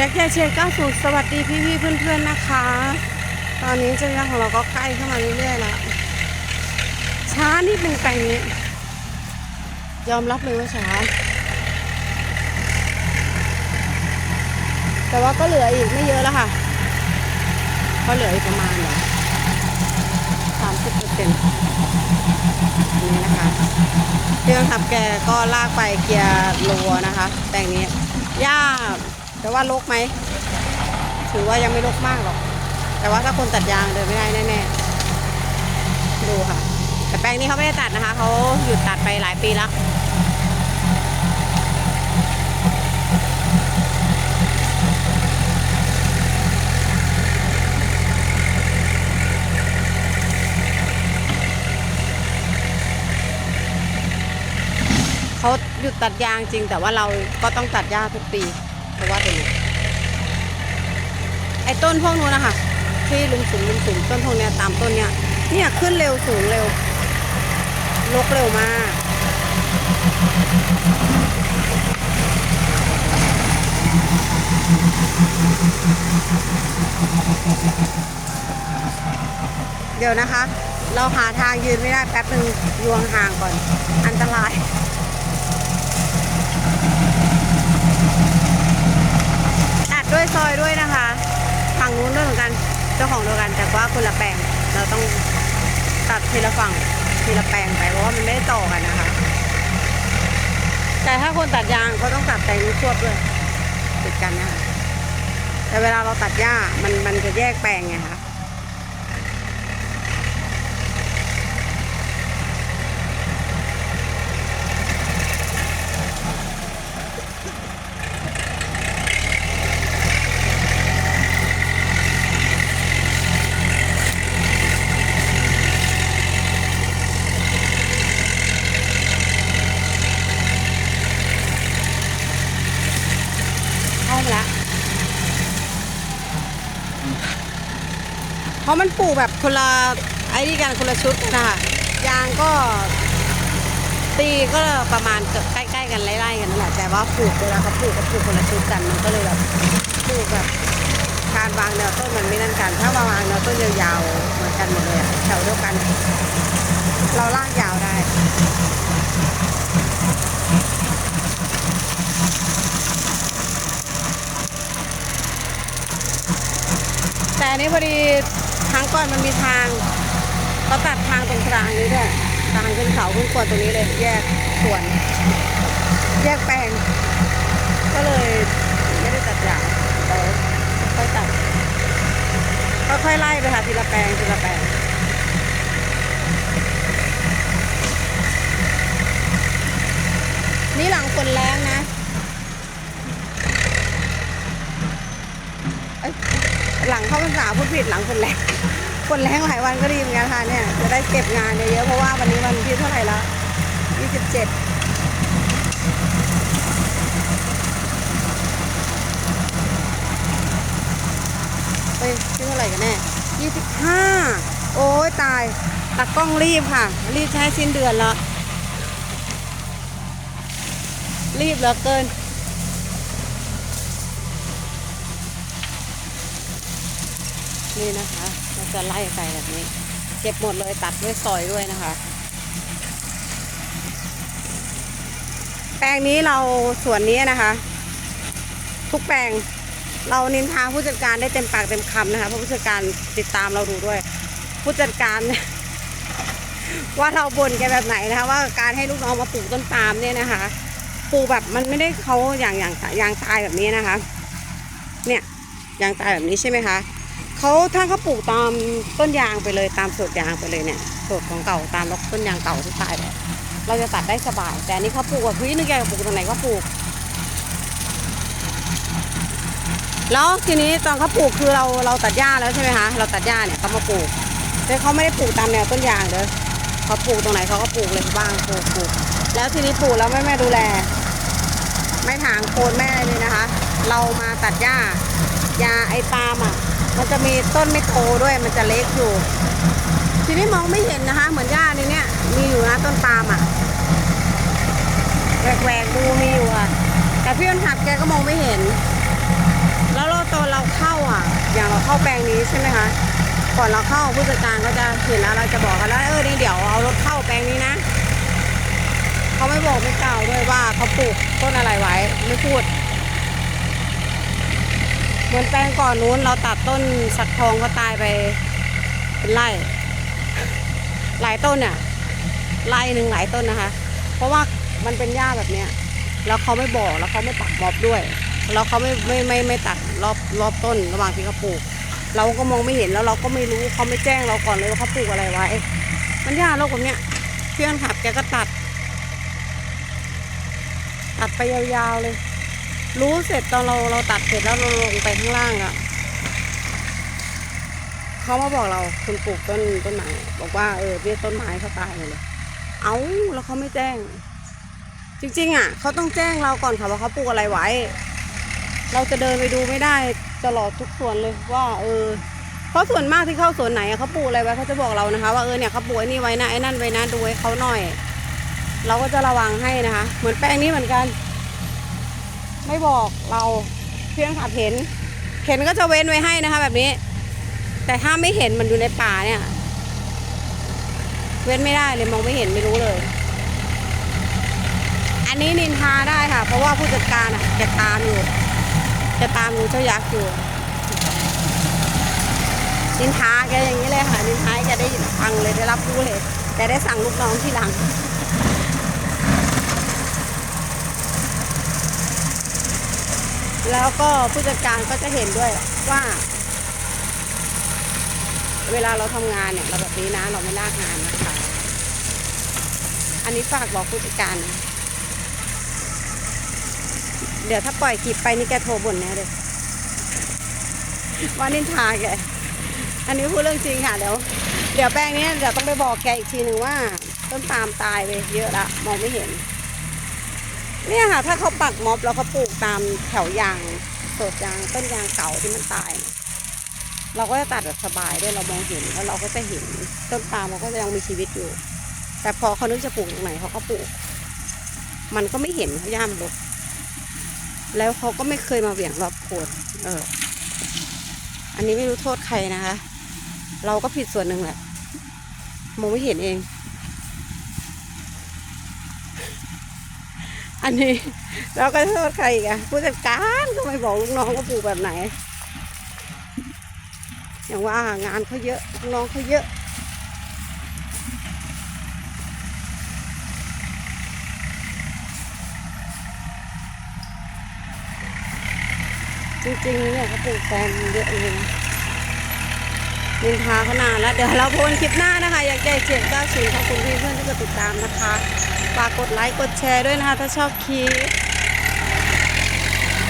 ยกแค่เชียร์90สวัสดีพี่พี่ๆเพื่อนๆนะคะ ตอนนี้เจริญของเราก็ใกล้เข้ามาเรื่อยๆแล้วช้านิดนึงแปลงนี้ ยอมรับเลยว่าช้า แต่ว่าก็เหลืออีกไม่เยอะแล้วค่ะ ก็เหลืออีกประมาณเดี๋ยวสามสิบเปอร์เซ็นต์นี้นะคะเรื่องทับแกก็ลากไปเกียร์รัวนะคะแปลงนี้หญ้า แต่ว่าลกไหม ถือว่ายังไม่ลกมากหรอก แต่ว่าถ้าคนตัดยางเดินไม่ได้แน่ๆ ดูค่ะ แต่แปลงนี้เขาไม่ได้ตัดนะคะ เขาหยุดตัดไปหลายปีแล้วเขาหยุดตัดยางจริง แต่ว่าเราก็ต้องตัดหญ้าทุกปี เพราะว่าเป็นอย่างนี้ไอ้ต้นพวกนู้นนะคะที่ลุมสุมลุมสุมต้นพวกเนี้ยตามต้นเนี้ยเนี่ยขึ้นเร็วสูงเร็วลกเร็วมากเดี๋ยวนะคะ เราหาทางยืนไม่ได้แป๊บหนึ่งยวงห่างก่อน อันตราย ด้วยซอยด้วยนะคะฝั่งนู้นด้วยเหมือนกันเจ้าของเดียวกัน แต่ว่าคนละแปลงเราต้องตัดทีละฝั่งทีละแปลงไปเพราะว่ามันไม่ได้ต่อกันนะคะ แต่ถ้าคนตัดยางเขาต้องตัดแปลงนี้ควบด้วยติดกันนะคะแต่เวลาเราตัดหญ้ามันมันจะแยกแปลงไงคะ เข้ามาแล้วเพราะมันปลูก แบบคนละไอ้นี่กันคนละชุดกันนะคะยางก็ ตีก็ประมาณเกือบใกล้ๆกันไล่ๆกันนั่นแหละแต่ว่าปลูกเวลาเขาปลูกก็ปลูกคนละชุดกันมันก็เลยแบบปลูกแบบการวางแนวต้นมันไม่นั่นกัน ถ้าวางแนวต้นยาวๆเหมือนกันหมดเลยอะแถวเดียวกัน เราลากยาวได้แต่อันนี้พอดี ทางก่อนมันมีทางก็ตัดทางตรงกลางนี้ด้วยทางขึ้นเขาขึ้นกวดตรงนี้เลย แยกส่วน แยกแปลง ก็เลยไม่ได้ตัดอย่างแต่ค่อยตัดค่อยๆไล่ไปค่ะทีละแปลงทีละแปลงนี่หลังฝนแรงนะหลังเข้าพรรษาพูดผิดหลังฝนแรง ฝนแรงหลายวันก็ดีเหมือนกันค่ะเนี่ยจะได้เก็บงานเยอะๆเพราะว่าวันนี้วันที่เท่าไหร่แล้ว27เอ้ยที่เท่าไหร่กันแน่ยี่สิบห้าโอ้ยตายตากกล้องรีบค่ะ รีบใช้สิ้นเดือนล้วรีบเหลือเกิน นี่นะคะ เราจะไล่ไปแบบนี้ เก็บหมดเลยตัดด้วยซอยด้วยนะคะ แปลงนี้เราส่วนนี้นะคะ ทุกแปลงเรานินทาผู้จัดการได้เต็มปากเต็มคำนะคะเพราะผู้จัดการติดตามเราดูด้วย ผู้จัดการ ว่าเราบ่นแกแบบไหนนะคะ ว่าการให้ลูกน้องมาปลูกต้นปาล์มเนี่ยนะคะปลูกแบบมันไม่ได้เขาอย่างอย่างอย่างตายแบบนี้นะคะ เนี่ยยางตายแบบนี้ใช่ไหมคะ เขาถ้าเขาปลูกตามต้นยางไปเลยตามสดยางไปเลยเนี่ยสดของเก่าตามต้นยางเก่าที่ตายแบบเราจะตัดได้สบาย แต่อันนี้เขาปลูกแบบเฮ้ยนึกอยากปลูกตรงไหนก็ปลูก แล้วทีนี้ตอนเขาปลูกคือเราเราตัดหญ้าแล้วใช่ไหมคะเราตัดหญ้าเนี่ยเขามาปลูกแต่เขาไม่ได้ปลูกตามแนวต้นยางเลยเขาปลูกตรงไหนเขาก็ปลูกเลยบ้างปลูกปลูกแล้วทีนี้ปลูกแล้วไม่แม่ดูแล ไม่ถางโคนแม่เลยนะคะ เรามาตัดหญ้ายาไอ้ปาล์มอะ มันจะมีต้นไม่โตด้วยมันจะเล็กอยู่ ทีนี้มองไม่เห็นนะคะ เหมือนหญ้าในเนี้ยมีอยู่นะต้นปาล์มอะแหวกๆดูมีอยู่อะ แต่พี่คนขับแกก็มองไม่เห็น แล้วเราตัวเราเข้าอย่างเราเข้าแปลงนี้ใช่ไหมคะก่อนเราเข้าผู้จัดการก็จะเห็นแล้วเราจะบอกกันแล้วเออนี่เดี๋ยวเอารถเข้าแปลงนี้นะเขาไม่บอกไม่กล่าวด้วยว่าเขาปลูกต้นอะไรไว้ไม่พูด เหมือนแปลงก่อนนู้นเราตัดต้นสักทองก็ตายไปเป็นไร่ หลายต้นเนี่ยไร่หนึ่งหลายต้นนะคะ เพราะว่ามันเป็นหญ้าแบบเนี้ยแล้วเขาไม่บอกแล้วเขาไม่ปักมอบด้วย แล้วเขาไม่ไม่ไม่ไม่ตัดรอบรอบต้นระหว่างที่เขาปลูก เราก็มองไม่เห็นแล้วเราก็ไม่รู้เขาไม่แจ้งเราก่อนเลยว่าเขาปลูกอะไรไว้ มันหญ้าโรคแบบเนี้ยเพื่อนขับแกก็ตัด ตัดไปยาวๆเลย รู้เสร็จตอนเราเราตัดเสร็จแล้วเราลงไปข้างล่างอะเขามาบอกเราคุณปลูกต้นต้นไม้บอกว่าเออเบี้ยต้นไม้เขาตายเลย เอาแล้วเขาไม่แจ้ง จริง ๆ อะเขาต้องแจ้งเราก่อนค่ะว่าเขาปลูกอะไรไว้ เราจะเดินไปดูไม่ได้ตลอดทุกส่วนเลยว่า เออเพราะส่วนมากที่เข้าสวนไหนอะเขาปลูกอะไรไว้เขาจะบอกเรานะคะ ว่าเออเนี่ยเขาปลูกไอ้นี่ไว้นะไอ้นั่นไว้นะดูให้เขาหน่อย เราก็จะระวังให้นะคะ เหมือนแปลงนี้เหมือนกัน ไม่บอกเราเพียงขับเห็น เห็นก็จะเว้นไว้ให้นะคะ แบบนี้ แต่ถ้าไม่เห็นมันอยู่ในป่าเนี่ย เว้นไม่ได้เลยมองไม่เห็นไม่รู้เลย อันนี้นินทาได้ค่ะ เพราะว่าผู้จัดการอะแกตามอยู่แกตามอยู่เจ้ายักษ์อยู่นินทาแกอย่างนี้เลยค่ะนินทาแกได้ฟังเลยได้รับรู้เลยแกได้สั่งลูกน้องที่หลัง แล้วก็ผู้จัดการก็จะเห็นด้วยว่า เวลาเราทำงานเนี่ย เราแบบนี้นะเราไม่ลากงานนะคะ อันนี้ฝากบอกผู้จัดการนะเดี๋ยวถ้าปล่อยคลิปไปนี่แกโทรบ่นแน่เลยว่านินทาแกอันนี้พูดเรื่องจริงค่ะเดี๋ยวเดี๋ยวแป้งนี้เดี๋ยวต้องไปบอกแกอีกทีหนึ่งว่า ต้นปาล์มตายไปเยอะละมองไม่เห็น เนี่ยค่ะ ถ้าเขาปักม็อบแล้วเขาปลูกตามแถวยางสดยางต้นยางเก่าที่มันตาย เราก็จะตัดแบบสบายด้วยเรามองเห็นแล้วเราก็จะเห็นต้นปาล์มมันก็ยังมีชีวิตอยู่ แต่พอเขานึกจะปลูกตรงไหนเขาก็ปลูก มันก็ไม่เห็นเขาย่ามรกแล้วเขาก็ไม่เคยมาเหวี่ยงรอบโคนเออ อันนี้ไม่รู้โทษใครนะคะ เราก็ผิดส่วนหนึ่งแหละมองไม่เห็นเอง อันนี้เราก็โทษใครอีกอะผู้จัดการก็ไม่บอกลูกน้องว่าปลูกแบบไหน อย่างว่างานเขาเยอะลูกน้องเขาเยอะจริงๆเนี่ยเขาปลูกแฟนเยอะเลยนะนินทาเขานานแล้ว เดี๋ยวเราโพสต์คลิปหน้านะคะ อยากใจเจ็ดเก้าศูนย์ขอบคุณเพื่อนที่กดติดตามนะคะ ฝากกดไลค์กดแชร์ด้วยนะคะ ถ้าชอบคลิป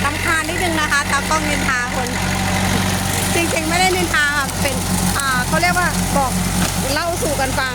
ตำคาญนิดนึงนะคะตากล้องนินทาคน จริงๆไม่ได้นินทาค่ะเป็น อ่าเขาเรียกว่าบอกเล่าสู่กันฟัง